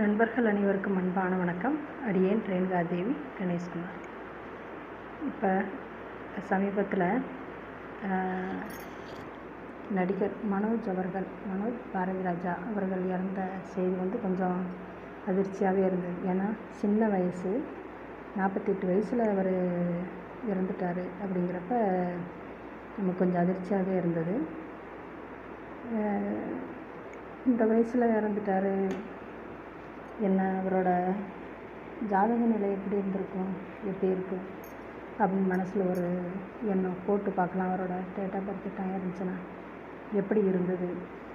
நண்பர்கள் அனைவருக்கும் அன்பான வணக்கம். அடியேன் ரேணுகா தேவி கணேஷ்குமார். இப்போ சமீபத்தில் நடிகர் மனோஜ் அவர்கள் மனோஜ் பாரதிராஜா அவர்கள் இறந்த செய்தி வந்து கொஞ்சம் அதிர்ச்சியாகவே இருந்தது. ஏன்னா சின்ன வயசு நாற்பத்தெட்டு வயசில் அவர் இறந்துட்டார் அப்படிங்கிறப்ப நமக்கு கொஞ்சம் அதிர்ச்சியாகவே இருந்தது. இந்த வயசில் இறந்துட்டார் என்ன அவரோட ஜாதக நிலை எப்படி இருந்திருக்கும்? எப்படி இருக்கும்? அப்படின்னு மனசில் ஒரு எண்ணம் போட்டு பார்க்கலாம். அவரோட டேட் ஆஃப் பர்த் டைம் இருந்துச்சுன்னா எப்படி இருந்தது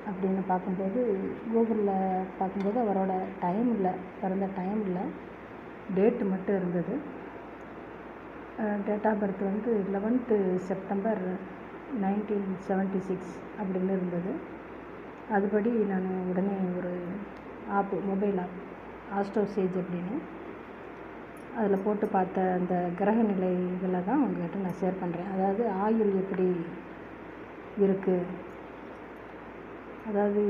அப்படின்னு பார்க்கும்போது கூகுளில் பார்க்கும்போது அவரோட டைம் இல்லை பிறந்த டைம் இல்லை டேட்டு மட்டும் இருந்தது. டேட் ஆஃப் பர்த் வந்து eleventh September nineteen seventy six அப்படின்னு இருந்தது. அதுபடி நான் உடனே ஒரு ஆப்பு மொபைல் ஆப் ஆஸ்ட்ரோசேஜ் அப்படின்னு. அதில் போட்டு பார்த்த அந்த கிரக நிலைகளை தான் உங்கள்கிட்ட நான் ஷேர் பண்ணுறேன் அதாவது ஆயுள் எப்படி இருக்குது அதாவது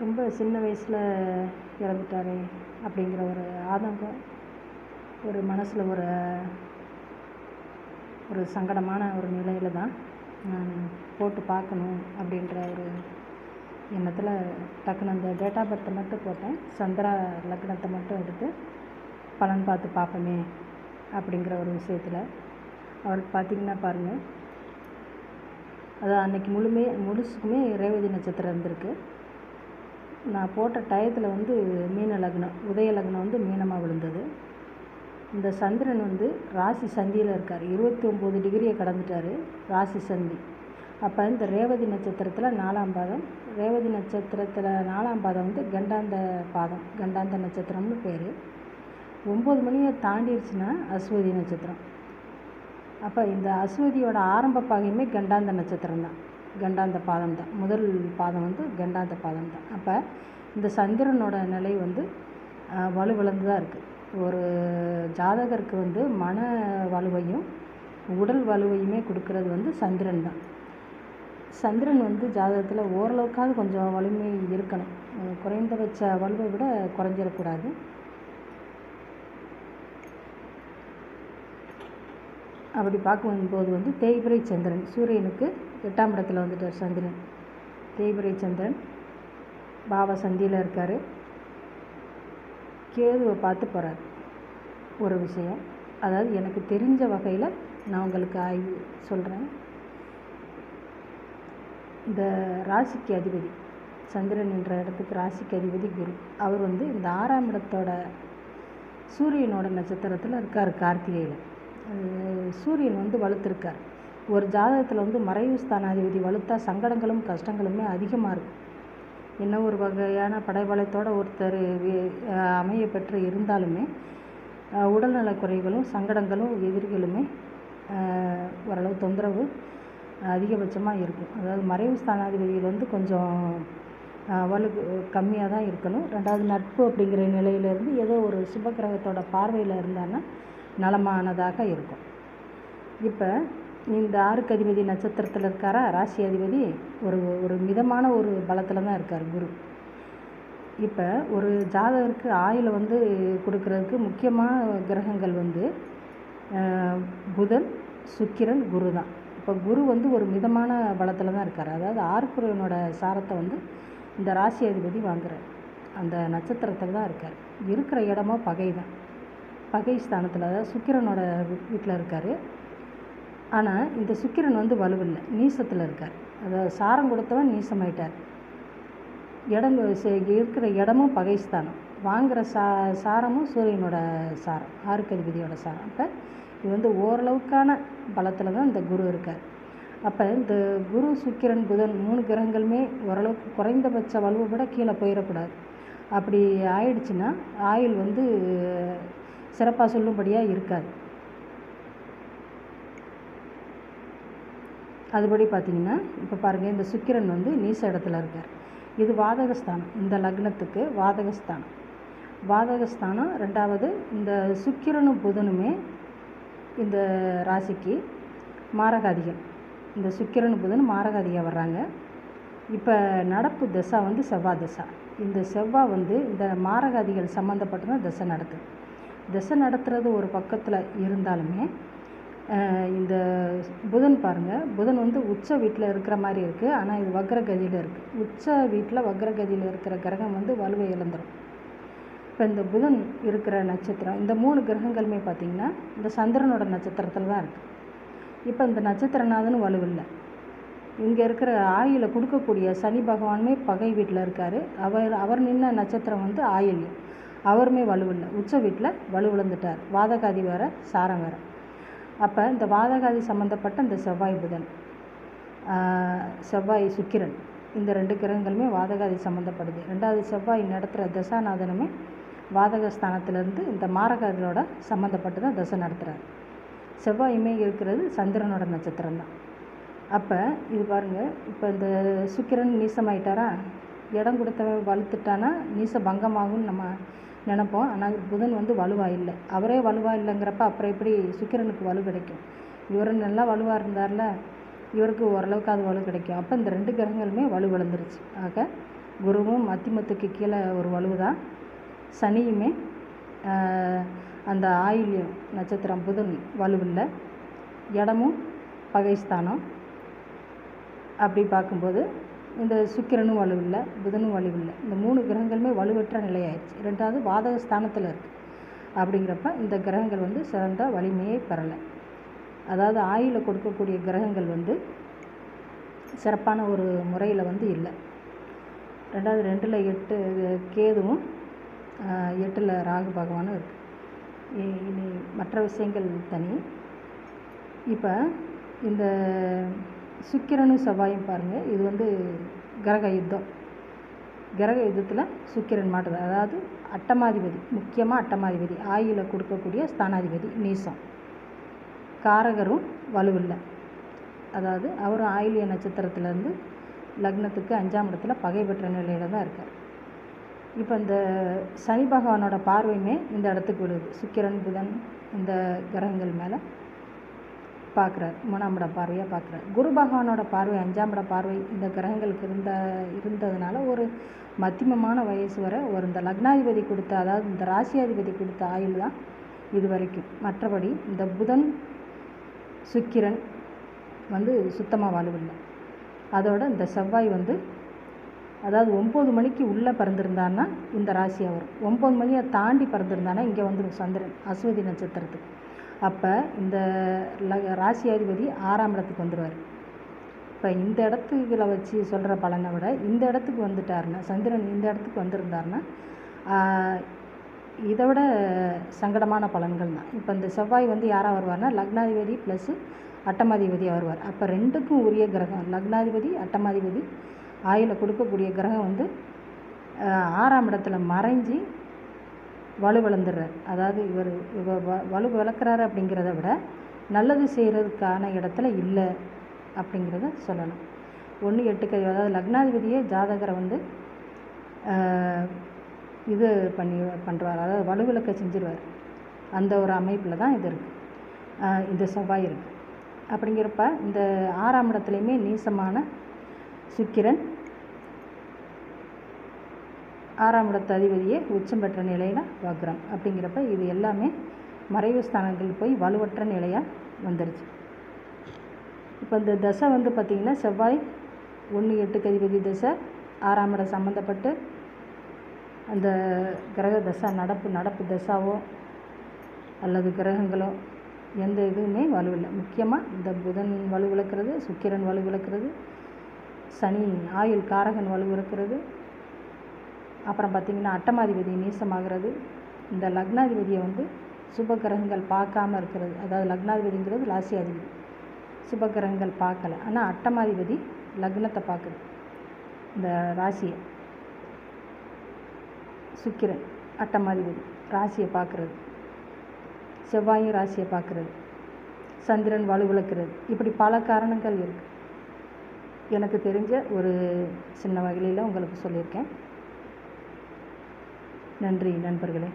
ரொம்ப சின்ன வயசில் இறந்துட்டாரே அப்படிங்கிற ஒரு ஆதங்கம் ஒரு மனசில் ஒரு ஒரு சங்கடமான ஒரு நிலையில் தான் நான் போட்டு பார்க்கணும் அப்படின்ற ஒரு எண்ணத்தில் டக்குன்னு அந்த டேட் ஆஃப் பர்த்தை மட்டும் போட்டேன். சந்திரா லக்னத்தை மட்டும் எடுத்து பலன் பார்த்து பார்ப்போமே அப்படிங்கிற ஒரு விஷயத்தில். அவருக்கு பார்த்திங்கன்னா பாருங்கள் அது அன்னைக்கு முழுமே முழுசுக்குமே ரேவதி நட்சத்திரம் இருந்திருக்கு. நான் போட்ட டயத்தில் வந்து மீன லக்னம் உதய லக்னம் வந்து மீனமாக விழுந்தது. இந்த சந்திரன் வந்து ராசி சந்தியில் இருக்கார். இருபத்தி ஒம்பது டிகிரியை கடந்துட்டார். ராசி சந்தி. அப்போ இந்த ரேவதி நட்சத்திரத்தில் நாலாம் பாதம். ரேவதி நட்சத்திரத்தில் நாலாம் பாதம் வந்து கண்டாந்த பாதம். கண்டாந்த நட்சத்திரம்னு பேர். ஒம்பது மணியை தாண்டிடுச்சுன்னா அஸ்வதி நட்சத்திரம். அப்போ இந்த அஸ்வதியோட ஆரம்ப பாகையுமே கண்டாந்த நட்சத்திரம் தான். கண்டாந்த பாதம் தான். முதல் பாதம் வந்து கண்டாந்த பாதம் தான். அப்போ இந்த சந்திரனோட நிலை வந்து வலுவிழந்து தான் இருக்குது ஒரு ஜாதகருக்கு வந்து மன வலுவையும் உடல் வலுவையுமே கொடுக்கறது வந்து சந்திரன் தான். சந்திரன் வந்து ஜாதகத்தில் ஓரளவுக்காவது கொஞ்சம் வலிமை இருக்கணும். குறைந்தபட்ச வலுவை விட குறைஞ்சிடக்கூடாது. அப்படி பார்க்கும்போது வந்து தேய்பிரை சந்திரன் சூரியனுக்கு எட்டாம் இடத்துல வந்துட்டார் சந்திரன். தேய்பிரை சந்திரன் பாவ சந்தியில் இருக்கார். கேதுவை பார்த்து போகிறார் ஒரு விஷயம் அதாவது எனக்கு தெரிஞ்ச வகையில் நான் உங்களுக்கு ஆய்வு சொல்கிறேன் இந்த ராசிக்கு அதிபதி. சந்திரன் என்ற இடத்துக்கு ராசிக்கு அதிபதி குரு. அவர் வந்து இந்த ஆறாம் இடத்தோட சூரியனோட நட்சத்திரத்தில் இருக்கார் கார்த்திகையில். சூரியன் வந்து வலுத்திருக்கார். ஒரு ஜாதகத்தில் வந்து மறைவு ஸ்தானாதிபதி வலுத்தா சங்கடங்களும் கஷ்டங்களுமே அதிகமாக இருக்கும். என்ன ஒரு வகையான படைபலத்தோடு ஒருத்தர் அமைய பெற்று இருந்தாலுமே உடல்நலக் குறைகளும் சங்கடங்களும் எதிரிகளுமே ஓரளவு தொந்தரவு அதிகபட்சமாக இருக்கும். அதாவது மறைவு ஸ்தானாதிபதியில் வந்து கொஞ்சம் வலு கம்மியாக தான் இருக்கணும். ரெண்டாவது நட்பு அப்படிங்கிற நிலையிலேருந்து ஏதோ ஒரு சுபகிரகத்தோட பார்வையில் இருந்தான்னா நலமானதாக இருக்கும். இப்போ இந்த ஆறுக்கு அதிபதி நட்சத்திரத்தில் இருக்காரா? ராசி அதிபதி ஒரு ஒரு மிதமான ஒரு பலத்தில் தான் இருக்கார் குரு. இப்போ ஒரு ஜாதகருக்கு ஆயில் வந்து கொடுக்கறதுக்கு முக்கியமான கிரகங்கள் வந்து புதன் சுக்கிரன் குரு தான். இப்போ குரு வந்து ஒரு மிதமான பலத்தில் தான் இருக்கார். அதாவது ஆறுக்குறையனோட சாரத்தை வந்து இந்த ராசி அதிபதி வாங்குறார். அந்த நட்சத்திரத்தில் தான் இருக்கார். இருக்கிற இடமோ பகை தான் பகை ஸ்தானத்தில் அதாவது சுக்கிரனோட வீட்டில் இருக்கார். ஆனால் இந்த சுக்கிரன் வந்து வலுவில்லை. நீசத்தில் இருக்கார். அதாவது சாரம் கொடுத்தவன் நீசமாயிட்டார். இடம் இருக்கிற இடமும் பகைஸ்தானம் வாங்குகிற சா சாரமும் சூரியனோட சாரம் ஆறுக்கு அதிபதியோட சாரம். அப்போ இது வந்து ஓரளவுக்கான பலத்தில் தான் இந்த குரு இருக்கார். அப்போ இந்த குரு சுக்கிரன் புதன் மூணு கிரகங்களுமே ஓரளவுக்கு குறைந்தபட்ச வலுவை விட கீழே போயிடக்கூடாது. அப்படி ஆயிடுச்சுன்னா ஆயுள் வந்து சிறப்பாக சொல்லும்படியாக இருக்காது. அதுபடி பார்த்திங்கன்னா இப்போ பாருங்கள் இந்த சுக்கிரன் வந்து நீச இடத்துல இருக்கார். இது வாதகஸ்தானம். இந்த லக்னத்துக்கு வாதகஸ்தானம். வாதகஸ்தானம் ரெண்டாவது இந்த சுக்கிரனும் புதனுமே இந்த ராசிக்கு மாரகாதிகள் இந்த சுக்கிரன் புதன் மாரகாதியாக வர்றாங்க. இப்போ நடப்பு தசா வந்து செவ்வாய் தசா. இந்த செவ்வாய் வந்து இந்த மாரகாதிகள் சம்மந்தப்பட்டு தசை நடத்துது தசை நடத்துறது ஒரு பக்கத்தில் இருந்தாலுமே இந்த புதன் பாருங்கள் புதன் வந்து உச்ச வீட்டில் இருக்கிற மாதிரி இருக்குது ஆனால் இது வக்ரகதியில் இருக்குது உச்ச வீட்டில் வக்ரகதியில் இருக்கிற கிரகம் வந்து வலுவை இழந்துடும் இப்போ இந்த புதன் இருக்கிற நட்சத்திரம் இந்த மூணு கிரகங்களுமே பார்த்திங்கன்னா இந்த சந்திரனோட நட்சத்திரத்தில் தான் இருக்குது இப்போ இந்த நட்சத்திரநாதன் வலுவில்லை. இங்கே இருக்கிற ஆயில கொடுக்கக்கூடிய சனி பகவானுமே பகை வீட்டில் இருக்கார். அவர் அவர் நின்ன நட்சத்திரம் வந்து ஆயில்யம் அவருமே வலுவில்லை. உச்ச வீட்டில் வலுவிழந்துட்டார் வாதகாதி வேற சாரம் வேற. அப்போ இந்த வாதகாதி சம்மந்தப்பட்ட இந்த செவ்வாய் புதன் செவ்வாய் சுக்கிரன் இந்த ரெண்டு கிரகங்களுமே வாதகாதி சம்மந்தப்படுது ரெண்டாவது செவ்வாய் நடத்துகிற தசாநாதனுமே வாதக ஸ்தானத்திலேருந்து இந்த மாரகர்களோட சம்மந்தப்பட்டு தான் தசை நடத்துகிறார் செவ்வாயுமே இருக்கிறது சந்திரனோட நட்சத்திரம் தான். அப்போ இது பாருங்கள் இப்போ இந்த சுக்கிரன் நீசமாயிட்டாரா? இடம் கொடுத்தவன் வலுத்துட்டானா? நீச பங்கமாகும்னு நம்ம நினப்போம். ஆனால் புதன் வந்து வலுவாக இல்லை. அவரே வலுவாக இல்லைங்கிறப்ப அப்புறம் எப்படி சுக்கிரனுக்கு வலு கிடைக்கும்? இவர் நல்லா வலுவாக இருந்தார்ல இவருக்கு ஓரளவுக்கு அது வலு கிடைக்கும். அப்போ இந்த ரெண்டு கிரகங்களுமே வலு விழுந்துருச்சு. ஆக குருவும் மத்திமத்துக்கு கீழே ஒரு வலு தான் சனியுமே அந்த ஆயில்யம் நட்சத்திரம் புதன் வலுவில்லை இடமும் பகைஸ்தானம் அப்படி பார்க்கும்போது இந்த சுக்கிரனும் வலுவில்லை புதனும் வலுவில்லை இந்த மூணு கிரகங்களுமே வலுவற்ற நிலையாயிடுச்சு ரெண்டாவது வாதக ஸ்தானத்தில் இருக்குது அப்படிங்கிறப்ப இந்த கிரகங்கள் வந்து சிறந்த வலிமையை பெறலை. அதாவது ஆயில கொடுக்கக்கூடிய கிரகங்கள் வந்து சிறப்பான ஒரு முறையில் வந்து இல்லை. ரெண்டாவது ரெண்டில் எட்டு கேதுவும் எட்டில் ராகு பகவானும் இருக்குது இனி மற்ற விஷயங்கள் தனி. இப்போ இந்த சுக்கிரனும் செவ்வாயும் பாருங்கள் இது வந்து கிரக யுத்தம். கிரக யுத்தத்தில் சுக்கிரன் மாட்டுது. அதாவது அட்டமாதிபதி முக்கியமாக அட்டமாதிபதி ஆயில கொடுக்கக்கூடிய ஸ்தானாதிபதி நீசம். காரகரும் வலுவில்லை. அதாவது அவரும் ஆயிலிய நட்சத்திரத்திலேருந்து லக்னத்துக்கு அஞ்சாம் இடத்துல பகை பெற்ற நிலையில் தான் இருக்கார். இப்போ இந்த சனி பகவானோட பார்வையுமே இந்த இடத்துக்கு விழுது சுக்கிரன் புதன் இந்த கிரகங்கள் மேலே பார்க்குறார். மூணாம் இட பார்வையாக பார்க்குறார். குரு பகவானோட பார்வை அஞ்சாம் இட பார்வை இந்த கிரகங்களுக்கு இருந்த இருந்ததுனால ஒரு மத்தியமமான வயசு வரை ஒரு இந்த லக்னாதிபதி கொடுத்த அதாவது இந்த ராசியாதிபதி கொடுத்த ஆயுள் தான் இது வரைக்கும். மற்றபடி இந்த புதன் சுக்கிரன் வந்து சுத்தமாக வலுவில்லை அதோட இந்த செவ்வாய் வந்து அதாவது ஒம்பது மணிக்கு உள்ளே பிறந்திருந்தான்னா இந்த ராசியாக வரும் ஒம்பது மணியை தாண்டி பிறந்திருந்தானா இங்கே வந்துடும் சந்திரன் அஸ்வதி நட்சத்திரத்துக்கு. அப்போ இந்த ராசியாதிபதி ஆறாம் இடத்துக்கு வந்துடுவார் இப்போ இந்த இடத்துல வச்சு சொல்கிற பலனை விட இந்த இடத்துக்கு வந்துட்டாருன்னா சந்திரன் இந்த இடத்துக்கு வந்திருந்தாருன்னா இதை விட சங்கடமான பலன்கள் தான். இப்போ இந்த செவ்வாய் வந்து யாராக வருவார்னா லக்னாதிபதி ப்ளஸ்ஸு அட்டமாதிபதியாக வருவார். அப்போ ரெண்டுக்கும் உரிய கிரகம் லக்னாதிபதி அட்டமாதிபதி ஆயில கொடுக்கக்கூடிய கிரகம் வந்து ஆறாம் இடத்துல மறைஞ்சி வலு விளந்துடுறார் அதாவது இவர் வலு விளக்குறாரு அப்படிங்கிறத விட நல்லது செய்கிறதுக்கான இடத்துல இல்லை அப்படிங்கிறத சொல்லலாம் ஒன்று எட்டுக்கு அதாவது லக்னாதிபதியே ஜாதகரை வந்து இது பண்ணி பண்ணுறார் அதாவது வலுவிளக்க செஞ்சிருவார். அந்த ஒரு அமைப்பில் தான் இது இருக்குது இந்த செவ்வாய் இருக்குது அப்படிங்கிறப்ப இந்த ஆறாம் இடத்துலையுமே நீசமான சுக்கிரன். ஆறாம் இடத்து அதிபதியே உச்சம் பெற்ற நிலையில் வக்ரம். அப்படிங்கிறப்ப இது எல்லாமே மறைவு ஸ்தானங்கள் போய் வலுவற்ற நிலையாக வந்துருச்சு. இப்போ இந்த தசை வந்து பார்த்திங்கன்னா செவ்வாய் ஒன்று எட்டுக்கு அதிபதி தசை ஆறாம் இடம் சம்மந்தப்பட்டு அந்த கிரக தசை நடப்பு நடப்பு தசாவோ அல்லது கிரகங்களோ எந்த இதுவுமே வலுவில்லை. முக்கியமாக இந்த புதன் வலு விளக்குறது சுக்கிரன் வலு விளக்கிறது சனி ஆயுள் காரகன் வலு அப்புறம் பார்த்திங்கன்னா அட்டமாதிபதி நீசமாகிறது. இந்த லக்னாதிபதியை வந்து சுபகிரகங்கள் பார்க்காம இருக்கிறது. அதாவது லக்னாதிபதிங்கிறது ராசியாதிபதி. சுபகிரகங்கள் பார்க்கல. ஆனால் அட்டமாதிபதி லக்னத்தை பார்க்குது. இந்த ராசியை. சுக்கிரன் அட்டமாதிபதி ராசியை பார்க்குறது. செவ்வாயும் ராசியை பார்க்குறது. சந்திரன் வலுவிழக்கிறது இப்படி பல காரணங்கள் இருக்குது எனக்கு தெரிஞ்ச ஒரு சின்ன வகையில் உங்களுக்கு சொல்லியிருக்கேன். நன்றி நண்பர்களே.